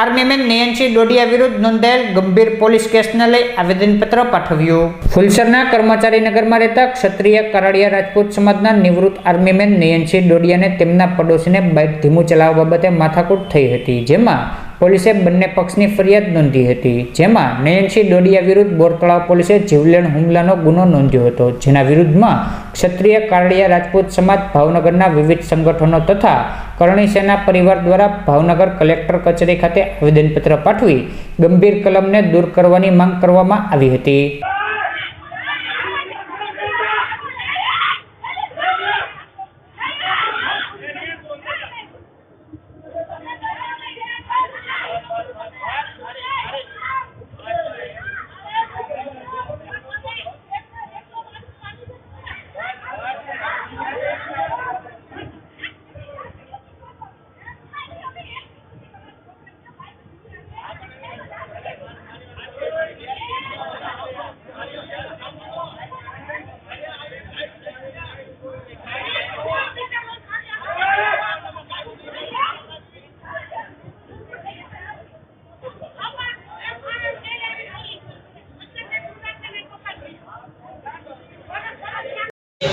Army man Nayansinh Dodiya વિરુદ્ધ નોંધાયેલ ગંભીર પોલીસ કેસને લઈ આવેદનપત્ર પાઠવ્યું. ફુલસરના કર્મચારી નગરમાં રહેતા ક્ષત્રિય કરાડિયા રાજપૂત સમાજના નિવૃત્ત આર્મીમેન નયનસિંહ ડોડિયાને તેમના પડોશીને બાઇક ધીમું ચલાવવા બાબતે માથાકૂટ થઈ હતી, જેમાં પોલીસે બંને પક્ષની ફરિયાદ નોંધી હતી. જેમાં નયનસિંહ ડોડિયા વિરુદ્ધ બોરતળાવ પોલીસે જીવલેણ હુમલાનો ગુનો નોંધ્યો હતો. જેના વિરુદ્ધમાં ક્ષત્રિય કારડિયા રાજપૂત સમાજ, ભાવનગરના વિવિધ સંગઠનો તથા કરણી સેના પરિવાર દ્વારા ભાવનગર કલેક્ટર કચેરી ખાતે આવેદનપત્ર પાઠવી ગંભીર કલમને દૂર કરવાની માંગ કરવામાં આવી હતી.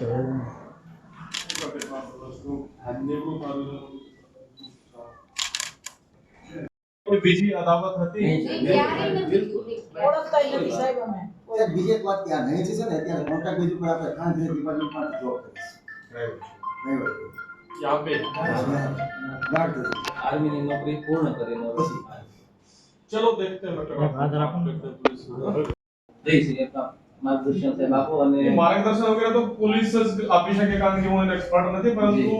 કોઈ બીજી અદાવત હતી ઓળખતા નથી સાહેબ અમે એક બીજી એક વાત કે આ નહીં છે ને અત્યારે કોન્ટ્રાક્ટ બેઝ ઉપર આપણે ખાણ ધીરે ડિપાર્ટમેન્ટમાં જોબ કરીશ યાં પે ગાર્ડ તરીકે આર્મીની નોકરી પૂર્ણ કરીને પછી ચલો દેખતે हैं मतलब જઈ છે એક માર્ગદર્શન સાહેબ આપો અને માર્ગદર્શન વગેરે તો પોલીસ જ આપી શકે કારણ કે હું એનો એક્સપર્ટ નથી પરંતુ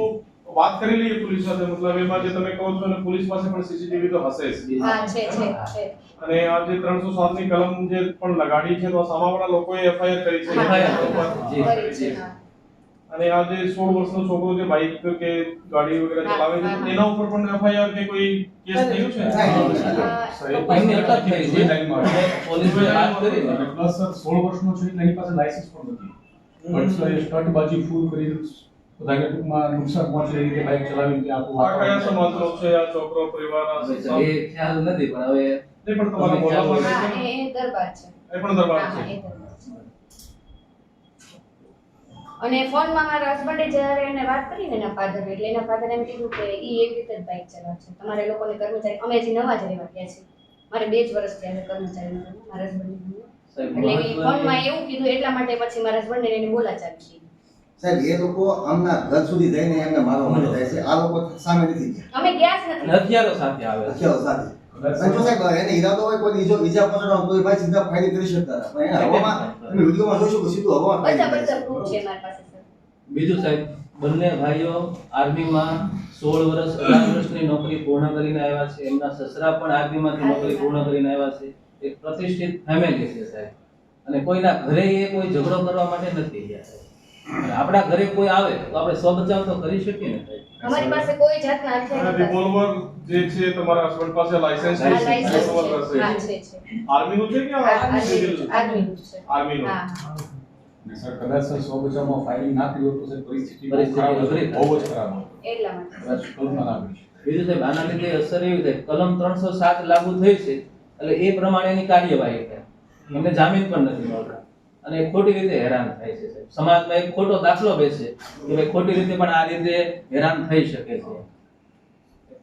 વાત કરી લઈએ પોલીસ સાથે. મતલબ એમાં જે તમે કહો છો અને પોલીસ પાસે પણ સીસીટીવી તો હશે જ. છે છે છે. અને આ જે ત્રણસો સાતની કલમ જે પણ લગાડી છે તો સામાવાળા લોકોએ એફઆઈઆર કરી છે. અને આ જે સોળ વર્ષનો છોકરો જે બાઇક કે ગાડી વગેરે ચલાવે છે એના ઉપર પણ એફઆઈઆર કે કોઈ કેસ થયું છે? નહીં. એમની અટક થઈ છે. અને પોલીસે વાત કરી અને પ્લસ સર સોળ વર્ષનો છે એની પાસે લાયસન્સ પણ નથી. પણ સર એ સ્ટંટબાજી ફૂલ કરી બધાને ટૂંકમાં નુકસાન પહોંચે એવી રીતે બાઇક ચલાવીને ત્યાં આખું આ કયા સમાજનો છે આ છોકરો પરિવાર? એ ખ્યાલ નથી પણ હવે એ પણ તમારા છે એ એ દરબાર છે. એ પણ દરબાર છે એ દરબાર છે અને ફોનમાં મારા હસબન્ડે જ્યારે એને વાત કરી ને એના ફાધર એટલે એના ફાધર એમ કીધું કે એ એવી રીતે જ બાઇક ચલાવે છે. તમારે લોકોને કર્મચારી અમે હજી નવા જ રહેવા ગયા છીએ. મારે બે જ વર્ષ થયા છે કર્મચારી મારા હસબન્ડને એટલે ફોનમાં એવું કીધું એટલા માટે પછી મારા હસબન્ડને એની બોલાચાલી છે સાહેબ એ લોકો આમના ઘર સુધી જઈને એમને મારવા માટે જાય છે. આ લોકો સામે નથી ગયા. અમે ગયા જ નથી. હથિયારો સાથે આવે છે. હથિયારો સાથે. અને સાહેબ એને ઈરાદો હોય કોઈ ઈજો ઈજા પહોંચાડવાનો તો એ ભાઈ સીધા ફાયરિંગ કરી શકતા હતા. પણ હવામાં તમે વિડીયોમાં જોશો કે સીધું હવામાં બધા firing કરે છે. મારી પાસે બીજું સાહેબ બંને ભાઈઓ આર્મીમાં સોળ વર્ષ અઢાર વર્ષની નોકરી પૂર્ણ કરીને આવ્યા છે. એમના સસરા પણ આર્મીમાંથી નોકરી પૂર્ણ કરીને આવ્યા છે. એક પ્રતિષ્ઠિત ફેમિલી છે સાહેબ. અને કોઈના ઘરે એ કોઈ ઝઘડો કરવા માટે નથી ગયા સાહેબ. આપણા ઘરે કોઈ આવે તો આપણે સ્વ બચાવ તો કરી શકીએ ને અમારી પાસે કોઈ જાતના હથિયાર નથી. રિવોલ્વર જે છે તમારા હસબન્ડ પાસે લાયસન્સ છે આ license છે. કે આર્મી નું છે. આર્મીનું હા. અને સર કદાચ સર સ્વ બચાવમાં ફાઇલિંગ ના થયું તો સર પરિસ્થિતિ બહુ ખરાબ હતી. બહુ જ ખરાબ હતી. એટલા માટે કદાચ કલ્પના ના કરી બીજું સાહેબ આના લીધે અસર એવી થાય કલમ ત્રણસો સાત લાગુ થઈ છે એટલે એ પ્રમાણેની કાર્યવાહી થાય એમને જામીન પણ નથી મળતા અને ખોટી રીતે હેરાન થાય છે સમાજમાં એક ખોટો દાખલો બેસે કે ભાઈ ખોટી રીતે પણ આ રીતે હેરાન થઈ શકે છે.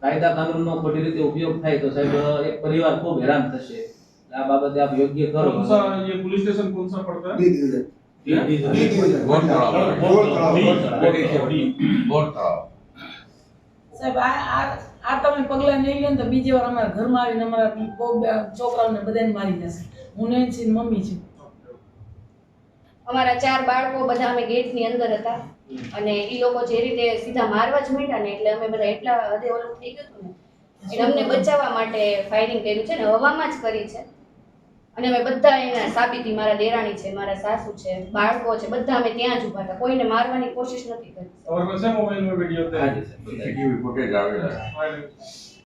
કાયદા કાનૂનનો ખોટી રીતે ઉપયોગ થાય તો સાહેબ એક પરિવાર ખૂબ હેરાન થશે. આ બાબતે આપ યોગ્ય કરો. પોલીસ સ્ટેશન કોણ સા પડતા આ તમે પગલા નહીં બીજી વાર અમારા ઘરમાં આવીને અમારા છોકરાઓને બધાને મારી જશે હું નયનસિંહ મમ્મી છું. અમારા ચાર બાળકો બધા અમે ગેટની અંદર હતા. અને એ લોકો જે રીતે સીધા મારવા જ મીંડા ને એટલે અમે બધા એટલા હદે ઓલું થઈ ગયું હતું ને. એટલે અમને બચાવવા માટે ફાયરિંગ કર્યું છે ને હવામાં જ કરી છે. અને અમે બધા એના સાબિતી મારા દેરાણી છે મારા સાસુ છે બાળકો છે બધા અમે ત્યાં જ ઊભા હતા. કોઈને મારવાની કોશિશ નથી કરી. તમારી પાસે મોબાઈલમાં વિડિયો બતાવી. સીસીટીવી ફૂટેજ આવેલા